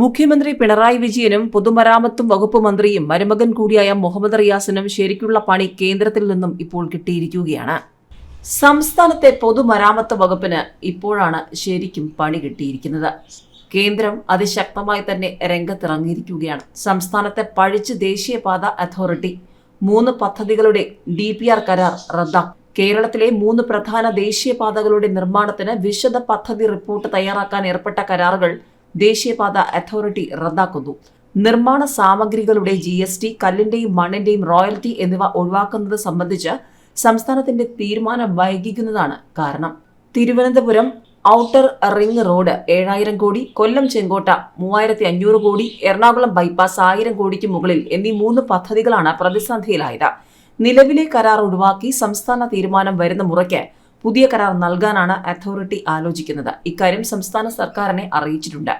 മുഖ്യമന്ത്രി പിണറായി വിജയനും പൊതുമരാമത്തും വകുപ്പ് മന്ത്രിയും മരുമകൻ കൂടിയായ മുഹമ്മദ് റിയാസിനും ശരിക്കുള്ള പണി കേന്ദ്രത്തിൽ നിന്നും ഇപ്പോൾ കിട്ടിയിരിക്കുകയാണ്. സംസ്ഥാനത്തെ പൊതുമരാമത്ത് വകുപ്പിന് ഇപ്പോഴാണ് ശരിക്കും പണി കിട്ടിയിരിക്കുന്നത്. കേന്ദ്രം അതിശക്തമായി തന്നെ രംഗത്തിറങ്ങിയിരിക്കുകയാണ്. സംസ്ഥാനത്തെ പഴിച്ച് ദേശീയപാത അതോറിറ്റി മൂന്ന് പദ്ധതികളുടെ ഡി പി ആർ കരാർ റദ്ദാക്കും. കേരളത്തിലെ മൂന്ന് പ്രധാന ദേശീയപാതകളുടെ നിർമ്മാണത്തിന് വിശദ പദ്ധതി റിപ്പോർട്ട് തയ്യാറാക്കാൻ ഏർപ്പെട്ട കരാറുകൾ ദേശീയപാത അതോറിറ്റി റദ്ദാക്കുന്നു. നിർമ്മാണ സാമഗ്രികളുടെ ജി എസ് ടി കല്ലിന്റെയും മണ്ണിന്റെയും റോയൽറ്റി എന്നിവ ഒഴിവാക്കുന്നത് സംബന്ധിച്ച് സംസ്ഥാനത്തിന്റെ തീരുമാനം വൈകിക്കുന്നതാണ് കാരണം. തിരുവനന്തപുരം ഔട്ടർ റിംഗ് റോഡ് ഏഴായിരം കോടി കൊല്ലം ചെങ്കോട്ട മൂവായിരത്തി അഞ്ഞൂറ് കോടി എറണാകുളം ബൈപ്പാസ് ആയിരം കോടിക്ക് മുകളിൽ എന്നീ മൂന്ന് പദ്ധതികളാണ് പ്രതിസന്ധിയിലായത്. നിലവിലെ കരാർ ഒഴിവാക്കി സംസ്ഥാന തീരുമാനം വരുന്ന മുറയ്ക്ക് പുതിയ കരാർ നൽകാനാണ് അതോറിറ്റി ആലോചിക്കുന്നത്. ഇക്കാര്യം സംസ്ഥാന സർക്കാരിനെ അറിയിച്ചിട്ടുണ്ട്.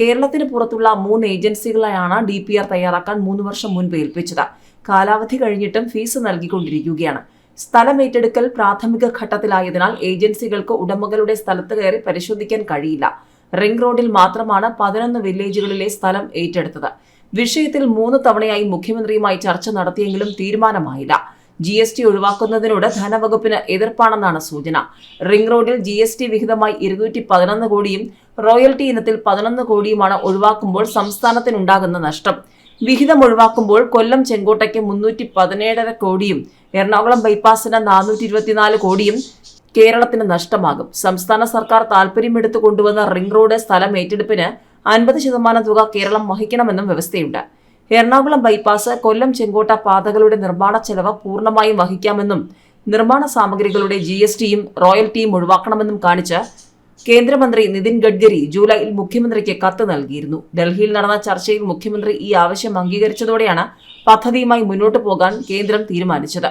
കേരളത്തിന് പുറത്തുള്ള മൂന്ന് ഏജൻസികളെയാണ് ഡി പി ആർ തയ്യാറാക്കാൻ മൂന്ന് വർഷം മുൻപ് ഏൽപ്പിച്ചത്. കാലാവധി കഴിഞ്ഞിട്ടും ഫീസ് നൽകിക്കൊണ്ടിരിക്കുകയാണ്. സ്ഥലം ഏറ്റെടുക്കൽ പ്രാഥമിക ഘട്ടത്തിലായതിനാൽ ഏജൻസികൾക്ക് ഉടമകളുടെ സ്ഥലത്ത് കയറി പരിശോധിക്കാൻ കഴിയില്ല. റിംഗ് റോഡിൽ മാത്രമാണ് പതിനൊന്ന് വില്ലേജുകളിലെ സ്ഥലം ഏറ്റെടുത്തത്. വിഷയത്തിൽ മൂന്ന് തവണയായി മുഖ്യമന്ത്രിയുമായി ചർച്ച നടത്തിയെങ്കിലും തീരുമാനമായില്ല. ജി എസ് ടി ഒഴിവാക്കുന്നതിനോട് ധനവകുപ്പിന് എതിർപ്പാണെന്നാണ് സൂചന. റിംഗ് റോഡിൽ ജി എസ് ടി വിഹിതമായി ഇരുന്നൂറ്റി പതിനൊന്ന് കോടിയും റോയൽറ്റി ഇനത്തിൽ പതിനൊന്ന് കോടിയുമാണ് ഒഴിവാക്കുമ്പോൾ സംസ്ഥാനത്തിനുണ്ടാകുന്ന നഷ്ടം. വിഹിതം ഒഴിവാക്കുമ്പോൾ കൊല്ലം ചെങ്കോട്ടയ്ക്ക് മുന്നൂറ്റി പതിനേഴര കോടിയും എറണാകുളം ബൈപ്പാസിന് നാനൂറ്റി ഇരുപത്തിനാല് കോടിയും കേരളത്തിന് നഷ്ടമാകും. സംസ്ഥാന സർക്കാർ താൽപര്യമെടുത്തു കൊണ്ടുവന്ന റിംഗ് റോഡ് സ്ഥലം ഏറ്റെടുപ്പിന് അൻപത് ശതമാനം തുക കേരളം വഹിക്കണമെന്നും വ്യവസ്ഥയുണ്ട്. എറണാകുളം ബൈപ്പാസ് കൊല്ലം ചെങ്കോട്ട പാതകളുടെ നിർമ്മാണ ചെലവ് പൂർണമായും വഹിക്കാമെന്നും നിർമ്മാണ സാമഗ്രികളുടെ ജി എസ് ടിയും റോയൽറ്റിയും ഒഴിവാക്കണമെന്നും കാണിച്ച് കേന്ദ്രമന്ത്രി നിതിൻ ഗഡ്കരി ജൂലൈയിൽ മുഖ്യമന്ത്രിക്ക് കത്ത് നൽകിയിരുന്നു. ഡൽഹിയിൽ നടന്ന ചർച്ചയിൽ മുഖ്യമന്ത്രി ഈ ആവശ്യം അംഗീകരിച്ചതോടെയാണ് പദ്ധതിയുമായി മുന്നോട്ടു പോകാൻ കേന്ദ്രം തീരുമാനിച്ചത്.